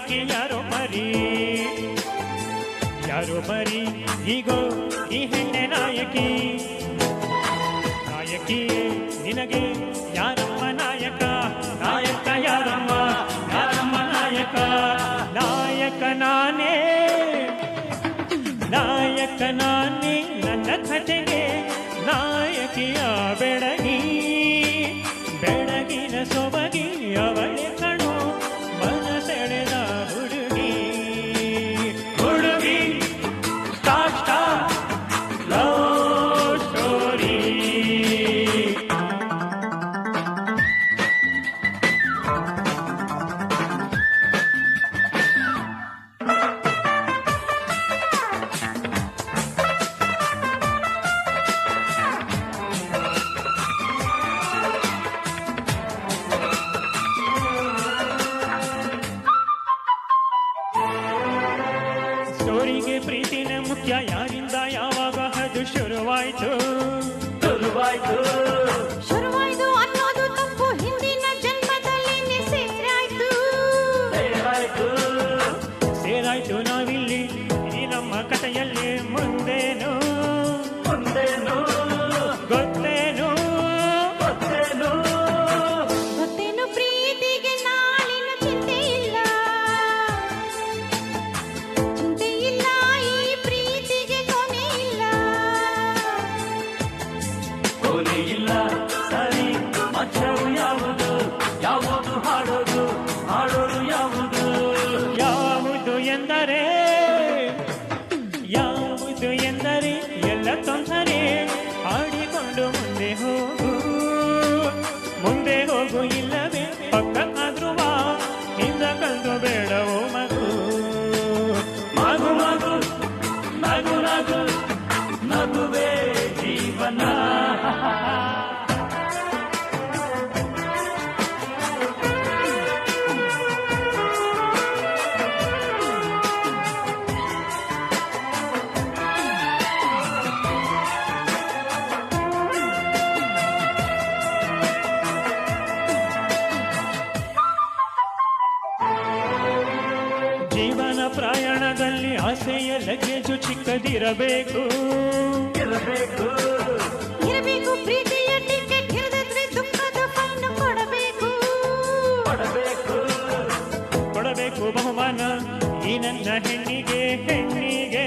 ಮರಿ? ಯಾರು ಮರಿ? ಈಗೋ ಈ ಹೆಣ್ಣೆ ನಾಯಕಿ. ನಾಯಕಿಯೇ, ನಿನಗೆ ಯಾರಮ್ಮ ನಾಯಕ? ನಾಯಕ ಯಾರಮ್ಮ? ಯಾರಮ್ಮ ನಾಯಕ? ನಾಯಕ ನಾನೇ. ನಾಯಕ ನಾನೇ, ನನ್ನ ಕಥೆಗೆ ನಾಯಕಿಯ ಬೆಳಗಿ. ಮುಖ್ಯ ಯಾರಿಂದ ಯಾವಾಗ ಅದು ಶುರುವಾಯ್ತು? ಶುರುವಾಯ್ತು. ಶುರುವಾಯ್ತು ಅನ್ನೋದು ತಪ್ಪು. ಹಿಂದಿನ ಜನ್ಮದಲ್ಲಿ ಸೇರಾಯ್ತು. ಸೇರಾಯ್ತು ನಾವಿಲ್ಲಿ. ಈ ನಮ್ಮ ಕಥೆಯಲ್ಲಿ ಆಸೆಯ ಲಗೇಜು ಚಿಕ್ಕದಿರಬೇಕು. ಇರಬೇಕು. ಇರಬೇಕು ಪ್ರೀತಿಯ ಟಿಕೆಟ್ ಹಿಡಿದ್ರೆ ದುಃಖದ ಫೈನ್ ಕೊಡಬೇಕು. ಕೊಡಬೇಕು. ಕೊಡಬೇಕು ಬಹುಮಾನ ಈ ನನ್ನ ಹೆಣ್ಣಿಗೆ ಹೆಣ್ಣಿಗೆ.